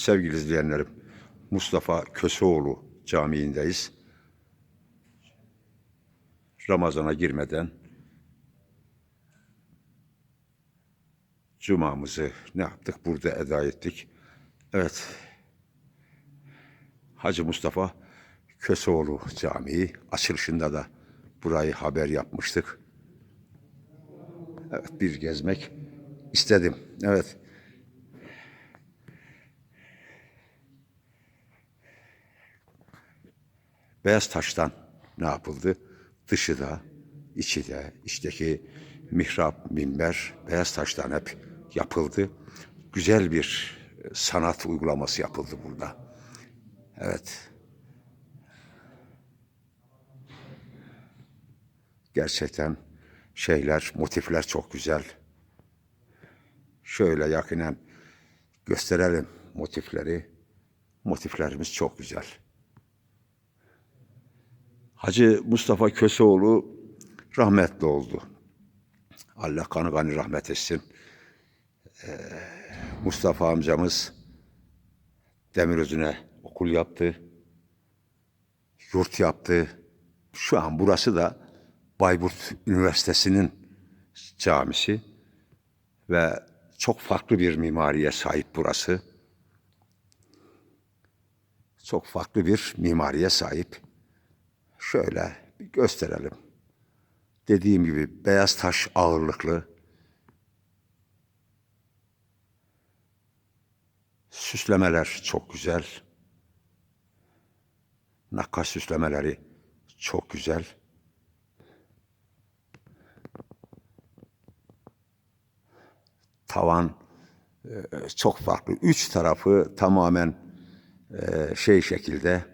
Sevgili izleyenlerim, Mustafa Köseoğlu Camii'ndeyiz. Ramazana girmeden Cumamızı ne yaptık? Burada eda ettik. Evet. Hacı Mustafa Köseoğlu Camii açılışında da burayı haber yapmıştık. Evet bir gezmek istedim. Evet. Beyaz taştan ne yapıldı? Dışı da, içi de, içteki mihrap, minber beyaz taştan hep yapıldı. Güzel bir e, sanat uygulaması yapıldı burada. Evet. Gerçekten şeyler, motifler çok güzel. Şöyle yakinen gösterelim motifleri. Motiflerimiz çok güzel. Hacı Mustafa Köseoğlu rahmetli oldu. Allah kanı kanı rahmet etsin. Ee, Mustafa amcamız Demirözü'ne okul yaptı. Yurt yaptı. Şu an burası da Bayburt Üniversitesi'nin camisi ve çok farklı bir mimariye sahip burası. Çok farklı bir mimariye sahip. Şöyle bir gösterelim. Dediğim gibi beyaz taş ağırlıklı. Süslemeler çok güzel. Nakkaş süslemeleri çok güzel. Tavan e, çok farklı. Üç tarafı tamamen e, şey şekilde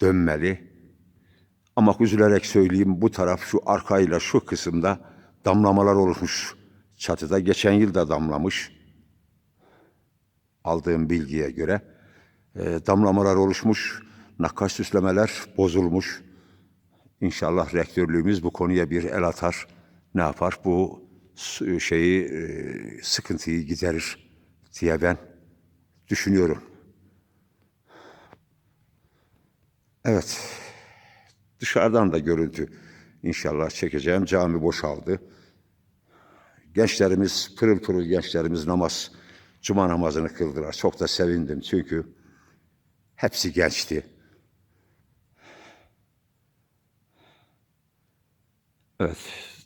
dönmeli. Ama üzülerek söyleyeyim bu taraf şu arkayla şu kısımda damlamalar oluşmuş çatıda. Geçen yıl da damlamış. Aldığım bilgiye göre e, damlamalar oluşmuş. Nakkaş süslemeler bozulmuş. İnşallah rektörlüğümüz bu konuya bir el atar. Ne yapar? Bu şeyi e, sıkıntıyı giderir diye ben düşünüyorum. Evet. Dışarıdan da görüntü inşallah çekeceğim. Cami boşaldı. Gençlerimiz, pırıl pırıl gençlerimiz namaz, cuma namazını kıldılar. Çok da sevindim çünkü hepsi gençti. Evet,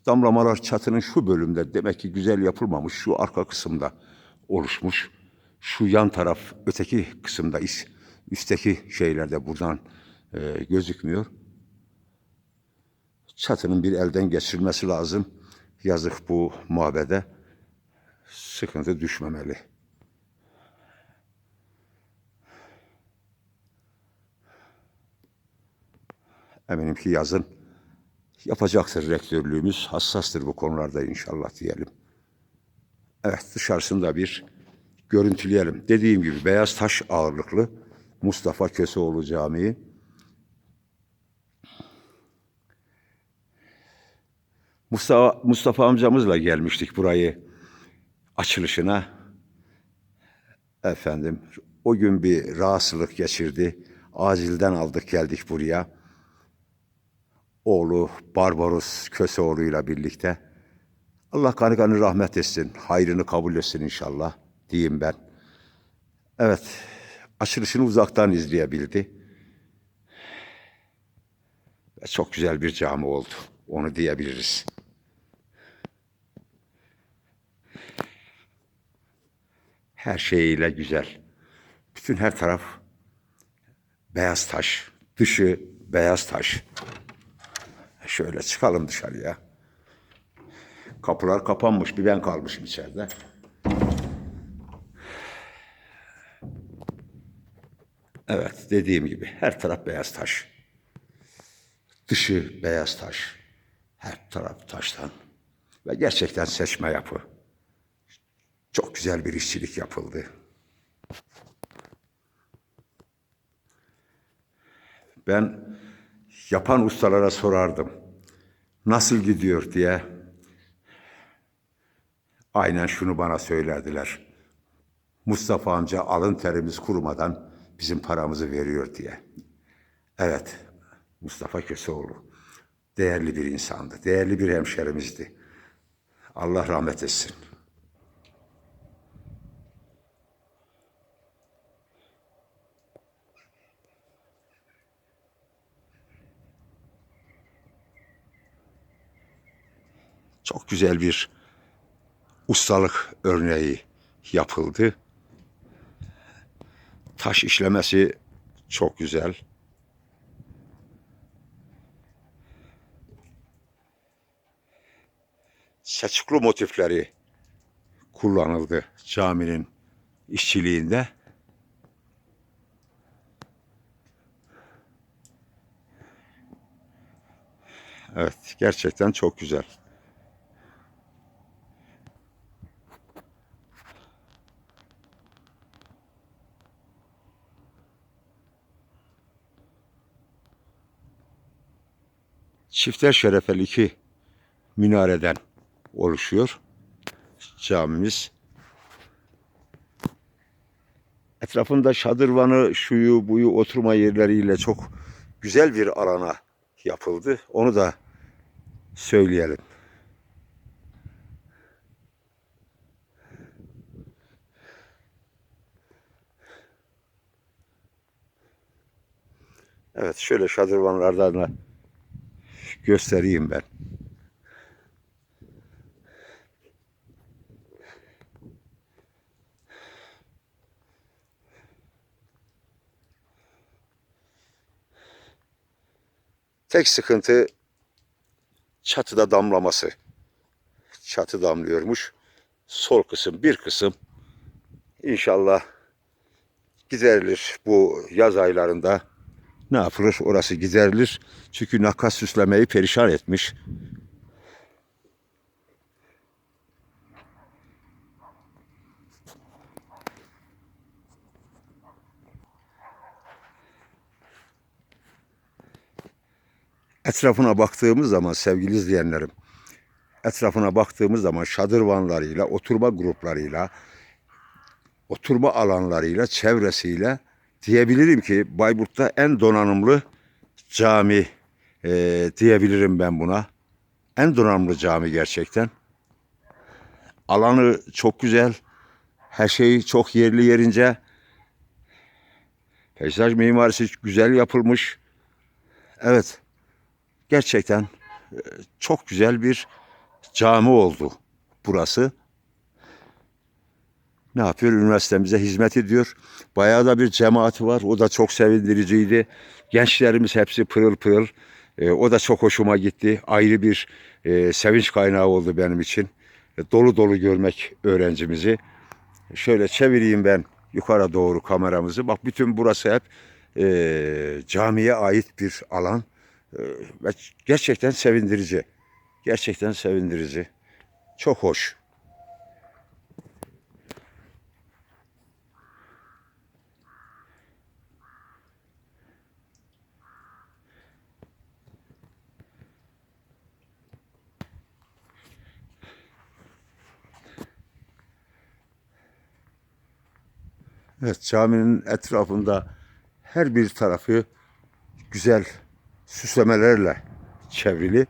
damlamalar çatının şu bölümde demek ki güzel yapılmamış. Şu arka kısımda oluşmuş. Şu yan taraf öteki kısımda üstteki şeylerde buradan e, gözükmüyor. Çatının bir elden geçirilmesi lazım. Yazık bu mabede sıkıntı düşmemeli. Eminim ki yazın yapacaktır rektörlüğümüz. Hassastır bu konularda inşallah diyelim. Evet dışarısında bir görüntüleyelim. Dediğim gibi beyaz taş ağırlıklı Mustafa Köseoğlu Camii. Mustafa, Mustafa amcamızla gelmiştik burayı açılışına. Efendim o gün bir rahatsızlık geçirdi. Acilden aldık geldik buraya. Oğlu Barbaros Köseoğlu'yla birlikte. Allah kanı kanı rahmet etsin. Hayrını kabul etsin inşallah diyeyim ben. Evet açılışını uzaktan izleyebildi. Ve çok güzel bir cami oldu. Onu diyebiliriz. Her şeyiyle güzel. Bütün her taraf beyaz taş. Dışı beyaz taş. Şöyle çıkalım dışarıya. Kapılar kapanmış. Bir ben kalmışım içeride. Evet dediğim gibi her taraf beyaz taş. Dışı beyaz taş. Her taraf taştan. Ve gerçekten seçme yapı. Çok güzel bir işçilik yapıldı. Ben yapan ustalara sorardım. Nasıl gidiyor diye. Aynen şunu bana söylerdiler. Mustafa amca alın terimiz kurumadan bizim paramızı veriyor diye. Evet, Mustafa Köseoğlu değerli bir insandı, değerli bir hemşerimizdi. Allah rahmet etsin. Çok güzel bir ustalık örneği yapıldı. Taş işlemesi çok güzel. Selçuklu motifleri kullanıldı caminin işçiliğinde. Evet, gerçekten çok güzel. Çifter şerefeli iki minareden oluşuyor camimiz. Etrafında şadırvanı, şuyu, buyu oturma yerleriyle çok güzel bir alana yapıldı. Onu da söyleyelim. Evet şöyle şadırvanlardan da göstereyim ben. Tek sıkıntı çatıda damlaması. Çatı damlıyormuş. Sol kısım bir kısım. İnşallah giderilir bu yaz aylarında. Ne yapılır? Orası giderilir. Çünkü nakas süslemeyi perişan etmiş. Etrafına baktığımız zaman sevgili izleyenlerim, etrafına baktığımız zaman şadırvanlarıyla, oturma gruplarıyla, oturma alanlarıyla, çevresiyle diyebilirim ki Bayburt'ta en donanımlı cami e, diyebilirim ben buna. En donanımlı cami gerçekten. Alanı çok güzel. Her şey çok yerli yerince. Peyzaj mimarisi güzel yapılmış. Evet. Gerçekten e, çok güzel bir cami oldu burası. Ne yapıyor? Üniversitemize hizmet ediyor. Bayağı da bir cemaati var. O da çok sevindiriciydi. Gençlerimiz hepsi pırıl pırıl. E, o da çok hoşuma gitti. Ayrı bir e, sevinç kaynağı oldu benim için. E, dolu dolu görmek öğrencimizi. Şöyle çevireyim ben yukarı doğru kameramızı. Bak bütün burası hep e, camiye ait bir alan. E, gerçekten sevindirici. Gerçekten sevindirici. Çok hoş. Evet caminin etrafında her bir tarafı güzel süslemelerle çevrili.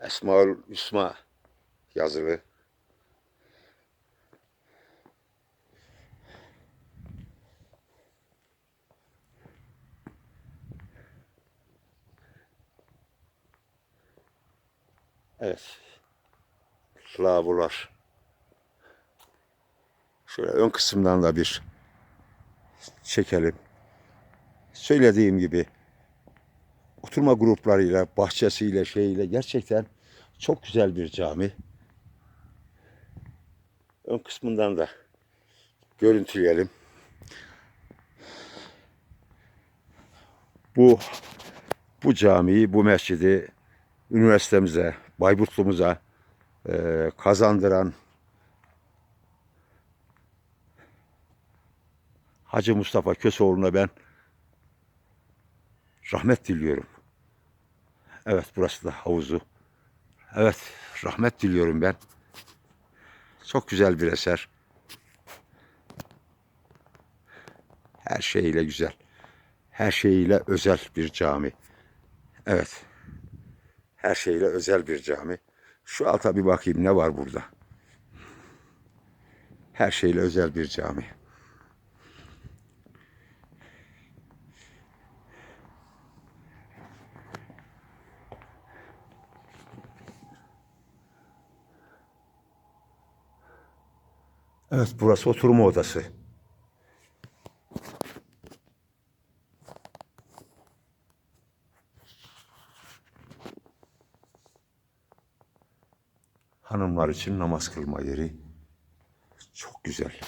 Esmaül Hüsna yazılı. Evet. Lavabolar. Şöyle ön kısımdan da bir çekelim. Söylediğim gibi oturma gruplarıyla, bahçesiyle, şeyiyle gerçekten çok güzel bir cami. Ön kısmından da görüntüleyelim. Bu bu camiyi, bu mescidi üniversitemize, Bayburtlumuza e, kazandıran Hacı Mustafa Köseoğlu'na ben rahmet diliyorum. Evet burası da havuzu. Evet rahmet diliyorum ben. Çok güzel bir eser. Her şeyiyle güzel. Her şeyiyle özel bir cami. Evet. Her şeyle özel bir cami. Şu alta bir bakayım ne var burada. Her şeyle özel bir cami. Evet burası oturma odası. Hanımlar için namaz kılma yeri. Çok güzel.